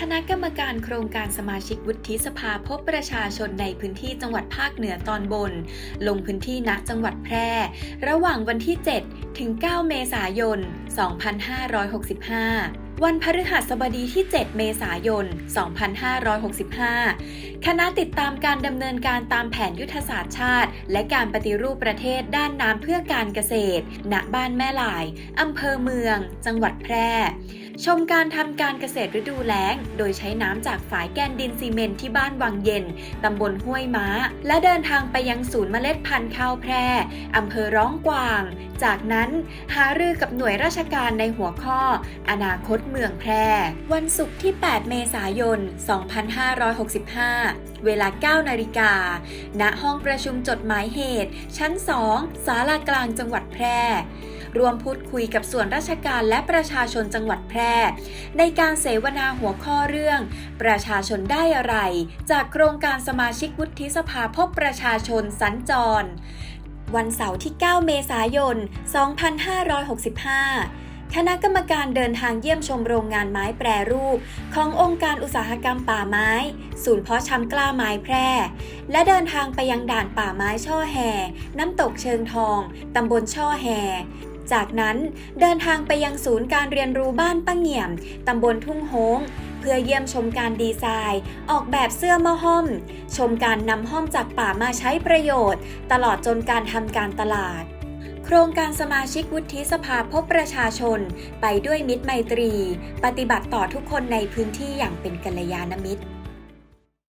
คณะกรรมการโครงการสมาชิกวุฒิสภาพบประชาชนในพื้นที่จังหวัดภาคเหนือตอนบน ลงพื้นที่ณจังหวัดแพร่ ระหว่างวันที่ 7 ถึง 9 เมษายน 2565วันพฤหัสบดีที่ 7 เมษายน 2565 คณะติดตามการดำเนินการตามแผนยุทธศาสตร์ชาติ และการปฏิรูปประเทศด้านน้ำเพื่อการเกษตร ณ บ้านแม่หลาย อำเภอเมือง จังหวัดแพร่ชมการทำการเกษตรฤดูแล้ง โดยใช้น้ำจากฝายแกนดินซีเมนต์ที่บ้านวังเย็น ตำบลห้วยม้า และเดินทางไปยังศูนย์เมล็ดพันธุ์ข้าวแพร่อำเภอร้องกวาง จากนั้นหารือกับหน่วยราชการในหัวข้อ อนาคตเมืองแพร่ วันศุกร์ที่ 8 เมษายน 2565 เวลา 9 นาฬิกา ณ ห้องประชุมจดหมายเหตุ ชั้น 2 ศาลากลางจังหวัดแพร่ ร่วมพูดคุยกับส่วนราชการและประชาชนจังหวัดแพร่ ในการเสวนาหัวข้อเรื่อง ประชาชนได้อะไร จากโครงการสมาชิกวุฒิสภาพบประชาชนสัญจร วันเสาร์ที่ 9 เมษายน 2565คณะกรรมการเดินทางเยี่ยมชมโรงงานไม้แปรรูป ขององค์การอุตสาหกรรมป่าไม้ ศูนย์เพาะชำกล้าไม้แพร่ และเดินทางไปยังด่านป่าไม้ช่อแห่ น้ำตกเชิงทอง ตำบลช่อแห่ จากนั้นเดินทางไปยังศูนย์การเรียนรู้บ้านป้าเงี่ยม ตำบลทุ่งโฮงเพื่อเยี่ยมชมการดีไซน์ ออกแบบเสื้อมอห้อม ชมการนำห้อมจากป่ามาใช้ประโยชน์ ตลอดจนการทำการตลาด โครงการสมาชิกวุฒิสภาพบประชาชน ไปด้วยมิตรไมตรี ปฏิบัติต่อทุกคนในพื้นที่อย่างเป็นกัลยาณมิตร